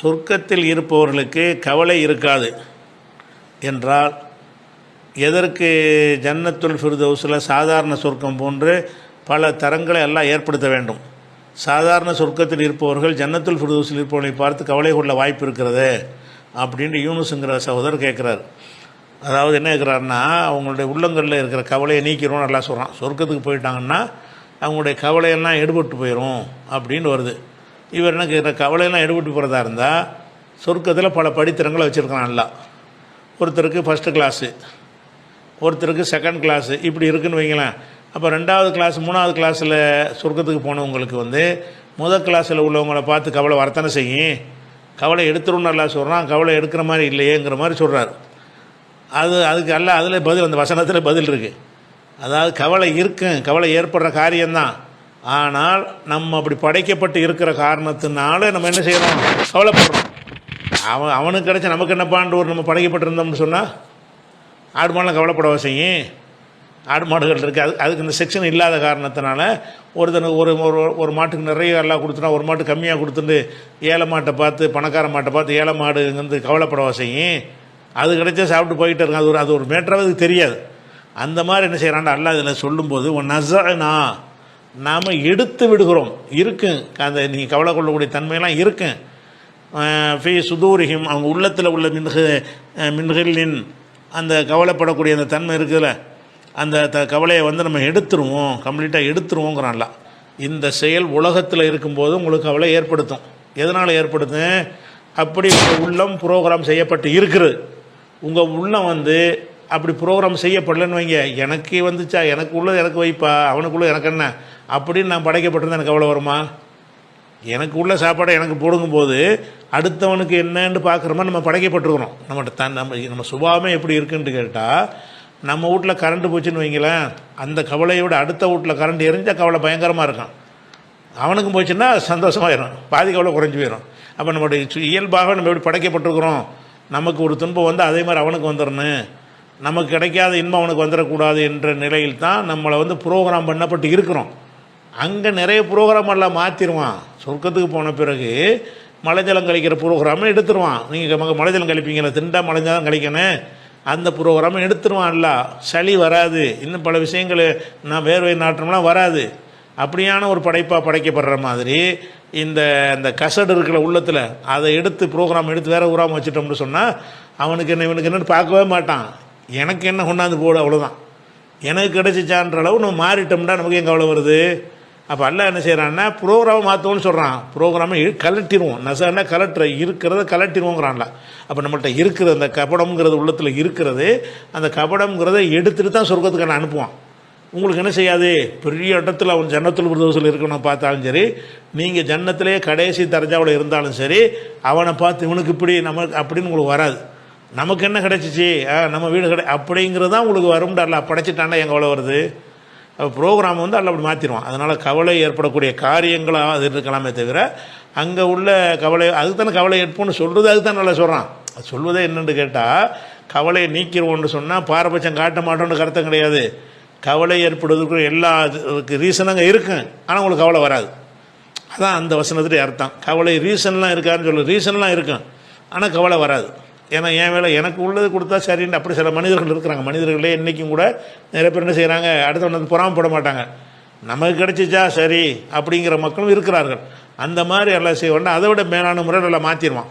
சொர்க்கத்தில் இருப்பவர்களுக்கு கவலை இருக்காது என்றால் எதற்கு ஜன்னத்துல் ஃபிர்தௌஸில் சாதாரண சொர்க்கம் போன்று பல தரங்களை எல்லாம் ஏற்படுத்த வேண்டும்? சாதாரண சொர்க்கத்தில் இருப்பவர்கள் ஜன்னத்துல் ஃபிர்தௌஸில் இருப்பவர்களை பார்த்து கவலை கொள்ள வாய்ப்பு இருக்கிறது அப்படின்னு யூனுஸுங்கிற சகோதரர் கேட்குறாரு. அதாவது என்ன கேட்குறாருன்னா அவங்களுடைய உள்ளங்களில் இருக்கிற கவலையை நீக்கிறோம் நல்லா சொல்கிறான் சொர்க்கத்துக்கு போயிட்டாங்கன்னா அவங்களுடைய கவலையெல்லாம் எடுபட்டு போயிடும் அப்படின்னு வருது. இவர் என்ன கவலையெல்லாம் எடுபட்டு போகிறதா இருந்தால் சொர்க்கத்தில் பல படித்திரங்களை வச்சுருக்கான் நல்லா ஒருத்தருக்கு ஃபஸ்ட்டு கிளாஸு ஒருத்தருக்கு செகண்ட் கிளாஸு இப்படி இருக்குன்னு வைங்களேன். அப்போ ரெண்டாவது கிளாஸ் மூணாவது கிளாஸில் சொர்க்கத்துக்கு போனவங்களுக்கு வந்து முதல் கிளாஸில் உள்ளவங்களை பார்த்து கவலை வரத்தானே செய்யும்? கவலை எடுத்துருன்னு நல்லா சொல்கிறான் கவலை எடுக்கிற மாதிரி இல்லையேங்கிற மாதிரி சொல்கிறாரு அது அதுக்கு அல்ல அதில் பதில் அந்த வசனத்தில் பதில் இருக்குது அதாவது கவலை இருக்கும் கவலை ஏற்படுற காரியம்தான். ஆனால் நம்ம அப்படி படைக்கப்பட்டு இருக்கிற காரணத்தினால நம்ம என்ன செய்கிறோம் கவலைப்படுறோம். அவன் அவனுக்கு கிடைச்ச நமக்கு என்னப்பான்ற ஒரு நம்ம படைக்கப்பட்டிருந்தோம்னு சொன்னால் ஆடு மாடெலாம் கவலைப்பட செய்யும் ஆடு மாடுகள் இருக்குது அது அதுக்கு இந்த செக்ஷன் இல்லாத காரணத்தினால ஒருத்தனுக்கு ஒரு ஒரு ஒரு மாட்டுக்கு நிறைய எல்லாம் கொடுத்துனா ஒரு மாட்டு கம்மியாக கொடுத்துட்டு ஏழை மாட்டை பார்த்து பணக்கார மாட்டை பார்த்து ஏழை மாடு வந்து கவலைப்பட செய்யும் அது கிடைச்சா சாப்பிட்டு போயிட்டு இருக்கான் அது ஒரு அது ஒரு மேட்டராக அதுக்கு தெரியாது. அந்த மாதிரி என்ன செய்கிறான்டா அல்ல இதில் சொல்லும்போது ஒன் நசனா நாம் எடுத்து விடுகிறோம். இருக்கும் அந்த நீங்கள் கவலை கொள்ளக்கூடிய தன்மையெல்லாம் இருக்கும் ஃபி சுதூரிகம் அவங்க உள்ளத்தில் உள்ள மின்ஹு மின்களின் அந்த கவலைப்படக்கூடிய அந்த தன்மை இருக்குதுல்ல. அந்த த கவலையை வந்து நம்ம எடுத்துருவோம். கம்ப்ளீட்டாக எடுத்துருவோங்கிறான்ல. இந்த செயல் உலகத்தில் இருக்கும்போது உங்களுக்கு கவலை ஏற்படுத்தும். எதனால் ஏற்படுத்தும் அப்படி உங்கள் உள்ளம் ப்ரோக்ராம் செய்யப்பட்டு இருக்குது. உங்கள் உள்ளம் வந்து அப்படி ப்ரோக்ராம் செய்யப்படலன்னு வைங்க. எனக்கு வந்துச்சா? எனக்கு உள்ளது எனக்கு வைப்பா? அவனுக்குள்ளே எனக்கு என்ன? அப்படின்னு நான் படைக்கப்பட்டிருந்தேன் எனக்கு அவ்வளோ வருமா? எனக்கு உள்ள சாப்பாடை எனக்கு போடுங்கும்போது அடுத்தவனுக்கு என்னன்னு பார்க்குற மாதிரி நம்ம படைக்கப்பட்டிருக்கிறோம். நம்மகிட்ட தன் நம்ம நம்ம சுபாவமே எப்படி இருக்குன்ட்டு கேட்டால் நம்ம வீட்டில் கரண்ட் போச்சுன்னு வைங்களேன் அந்த கவலையை விட அடுத்த வீட்டில் கரண்ட் எரிஞ்சால் கவலை பயங்கரமாக இருக்கும். அவனுக்கும் போச்சுன்னா சந்தோஷமாயிரும். பாதி கவலை குறைஞ்சி போயிடும் அப்போ நம்மளுடைய சு- இயல்பாக நம்ம எப்படி படைக்கப்பட்டிருக்கிறோம்? நமக்கு ஒரு துன்பம் வந்து அதே மாதிரி அவனுக்கு வந்துடணும். நமக்கு கிடைக்காத இன்பம் அவனுக்கு வந்துடக்கூடாது என்ற நிலையில் தான் நம்மளை வந்து ப்ரோக்ராம் பண்ணப்பட்டு இருக்கிறோம். அங்கே நிறைய ப்ரோக்ராம் எல்லாம் மாற்றிடுவான் சொர்க்கத்துக்கு போன பிறகு மலைஜலம் கழிக்கிற ப்ரோக்ராமை எடுத்துருவான். நீங்கள் மலைஜலம் கழிப்பீங்களா? திண்டா மலைஜலம் கழிக்கணும். அந்த ப்ரோக்ராமை எடுத்துருவான்ல. சளி வராது. இன்னும் பல விஷயங்கள் நான் வேர்வை நாட்டம்லாம் வராது. அப்படியான ஒரு படைப்பாக படைக்கப்படுற மாதிரி இந்த இந்த கசடு இருக்கிற உள்ளத்தில் அதை எடுத்து ப்ரோக்ராம் எடுத்து வேற ஊராமல் வச்சுட்டோம்னு சொன்னால் அவனுக்கு என்ன இவனுக்கு என்னென்னு பார்க்கவே மாட்டான். எனக்கு என்ன கொண்டாந்து போடு அவ்வளோதான் எனக்கு கிடைச்சிச்சான்ற அளவு நம்ம மாறிட்டோம்னா நமக்கு எங்கே அவ்வளோ வருது? அப்போ அல்ல என்ன செய்கிறான்னா ப்ரோக்ராமை மாற்றுவோம்னு சொல்கிறான் ப்ரோக்ராமை கலட்டிடுவோம் நசன்னா கலட்டுற இருக்கிறத கலட்டிடுவோங்கிறான்ல அப்போ நம்மள்கிட்ட இருக்கிற அந்த கபடம்ங்கிறது உள்ளத்தில் இருக்கிறது அந்த கபடம்ங்கிறத எடுத்துகிட்டு தான் சொர்க்கத்துக்கு நான் அனுப்புவான். உங்களுக்கு என்ன செய்யாது? பெரிய இடத்துல அவன் ஜன்னத்தில் பிரதோசில் இருக்கணும் பார்த்தாலும் சரி நீங்கள் ஜன்னத்திலே கடைசி தரஜாவில் இருந்தாலும் சரி அவனை பார்த்து இவனுக்கு இப்படி நமக்கு அப்படின்னு உங்களுக்கு வராது. நமக்கு என்ன கிடைச்சிச்சு? ஆ, நம்ம வீடு கிடை அப்படிங்கிறது தான் உங்களுக்கு வரும்டா அல்ல படைச்சிட்டாண்டா எங்கள் கவலை வருது? ப்ரோக்ராம் வந்து அதில் அப்படி மாற்றிடுவான் அதனால் கவலை ஏற்படக்கூடிய காரியங்களாக அது இருக்கலாமே தவிர அங்கே உள்ள கவலை அதுக்கு தானே கவலை ஏற்போன்னு சொல்கிறது அதுக்கு தான் நல்லா சொல்கிறான் அது சொல்வதே என்னென்னு கேட்டால் கவலையை நீக்கிடுவோம்னு சொன்னால் பாரபட்சம் காட்ட மாட்டோம்னு கருத்தம் கிடையாது. கவலை ஏற்படுவதற்கு எல்லா இதுக்கு அங்கே இருக்கும் ஆனால் உங்களுக்கு கவலை வராது. அதான் அந்த வசனத்துடைய அர்த்தம். கவலை ரீசன்லாம் இருக்காருன்னு சொல்லு. ரீசன்லாம் இருக்கும் ஆனால் கவலை வராது. ஏன்னா என் வேலை எனக்கு உள்ளது கொடுத்தா சரின்னு அப்படி சில மனிதர்கள் இருக்கிறாங்க. மனிதர்களே இன்றைக்கும் கூட நிறைய பேர் என்ன செய்கிறாங்க அடுத்தவனுக்கு பொறாமப்பட மாட்டாங்க. நமக்கு கிடைச்சிச்சா? சரி. அப்படிங்கிற மக்களும் இருக்கிறார்கள். அந்த மாதிரி எல்லாம் செய்வோன்னா அதை விட மேலான முறையில் எல்லாம் மாற்றிடுவான்